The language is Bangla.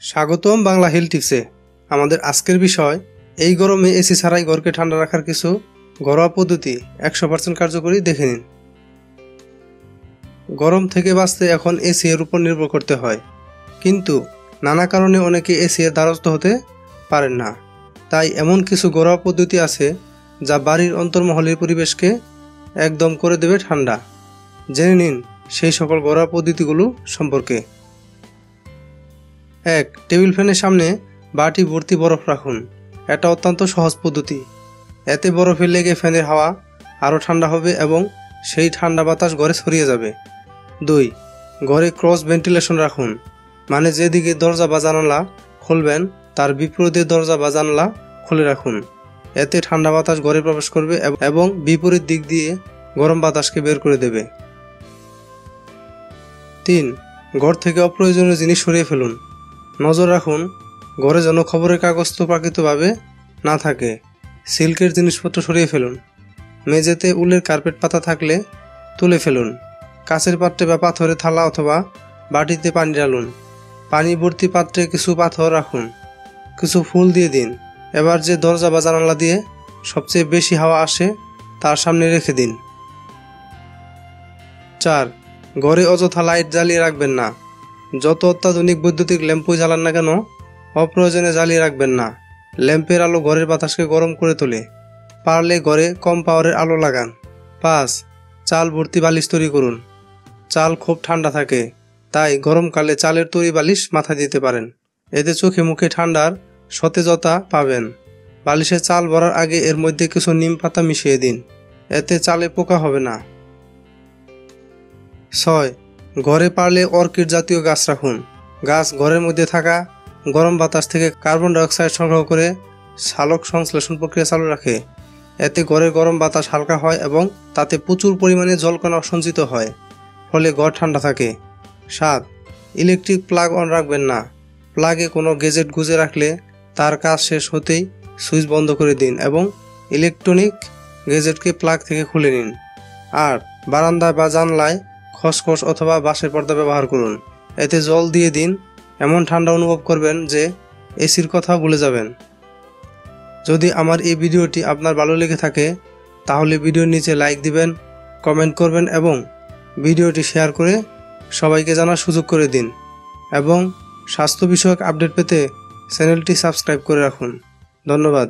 স্বাগতম বাংলা হিল টিপসে। আমাদের আজকের বিষয়, এই গরমে এসি ছাড়াই ঘরকে ঠান্ডা রাখার কিছু ঘরোয়া পদ্ধতি একশো পার্সেন্ট কার্যকরী দেখে নিন। গরম থেকে বাঁচতে এখন এসি এর উপর নির্ভর করতে হয়। কিন্তু নানা কারণে অনেকে এসি এর দ্বারস্থ হতে পারেন না। তাই এমন কিছু ঘরোয়া পদ্ধতি আছে যা বাড়ির অন্তর্মহলের পরিবেশকে একদম করে দেবে ঠান্ডা। জেনে নিন সেই সকল ঘরোয়া পদ্ধতিগুলো সম্পর্কে। এক টেবিল ফ্যানের সামনে বাটি ভর্তি বরফ রাখুন। এটা অত্যন্ত সহজ পদ্ধতি। এতে বরফে লেগে ফ্যানের হাওয়া আরও ঠান্ডা হবে এবং সেই ঠান্ডা বাতাস ঘরে ছড়িয়ে যাবে। দুই, ঘরে ক্রস ভেন্টিলেশন রাখুন। মানে যেদিকে দরজা বা জানালা খুলবেন, তার বিপরীতে দরজা বা জানালা খুলে রাখুন। এতে ঠান্ডা বাতাস ঘরে প্রবেশ করবে এবং বিপরীত দিক দিয়ে গরম বাতাসকে বের করে দেবে। তিন, ঘর থেকে অপ্রয়োজনীয় জিনিস সরিয়ে ফেলুন। নজর রাখুন, ঘরে যেন খবরের কাগজ তো প্রাকৃতভাবে না থাকে। সিল্কের জিনিসপত্র সরিয়ে ফেলুন। মেঝেতে উলের কার্পেট পাতা থাকলে তুলে ফেলুন। কাছের পাত্রে বা পাথরে থালা অথবা বাটিতে পানি ডালুন পানি ভর্তি পাত্রে কিছু পাথর রাখুন। কিছু ফুল দিয়ে দিন। এবার যে দরজা বা জানালা দিয়ে সবচেয়ে বেশি হাওয়া আসে, তার সামনে রেখে দিন। চার, ঘরে অযথা লাইট জ্বালিয়ে রাখবেন না। যত অত্যাধুনিক বৈদ্যুতিক ল্যাম্পই জ্বালান না কেন, অপ্রয়োজনে জ্বালিয়ে রাখবেন না। ল্যাম্পের আলো ঘরের বাতাসকে গরম করে তোলে। পারলে ঘরে কম পাওয়ারের আলো লাগান। পাঁচ, চাল ভর্তি বালিশ তৈরি করুন। চাল খুব ঠান্ডা থাকে, তাই গরমকালে চালের তৈরি বালিশ মাথায় দিতে পারেন। এতে চোখে মুখে ঠান্ডার সতেজতা পাবেন। বালিশে চাল ভরার আগে এর মধ্যে কিছু নিম পাতা মিশিয়ে দিন। এতে চালে পোকা হবে না। ছয় ঘরে পারলে অর্কিড জাতীয় গাছ রাখুন। গাছ ঘরের মধ্যে থাকা গরম বাতাস থেকে কার্বন ডাইঅক্সাইড সংগ্রহ করে সালোক সংশ্লেষণ প্রক্রিয়া চালু রাখে। এতে ঘরের গরম বাতাস হালকা হয় এবং তাতে প্রচুর পরিমাণে জলকণা সঞ্চিত হয়, ফলে ঘর ঠান্ডা থাকে। সাত, ইলেকট্রিক প্লাগ অন রাখবেন না। প্লাগে কোনো গেজেট গুজে রাখলে তার কাজ শেষ হতেই সুইচ বন্ধ করে দিন এবং ইলেকট্রনিক গেজেটকে প্লাগ থেকে খুলে নিন। আর বারান্দায় বা জানলায় খসখস অথবা বাঁশের পর্দা ব্যবহার করুন। এতে জল দিয়ে দিন। এমন ঠান্ডা অনুভব করবেন যে এসির কথা ভুলে যাবেন। যদি আমার এই ভিডিওটি আপনার ভালো লেগে থাকে, তাহলে ভিডিওর নিচে লাইক দিবেন, কমেন্ট করবেন এবং ভিডিওটি শেয়ার করে সবাইকে জানার সুযোগ করে দিন এবং স্বাস্থ্য বিষয়ক আপডেট পেতে চ্যানেলটি সাবস্ক্রাইব করে রাখুন। ধন্যবাদ।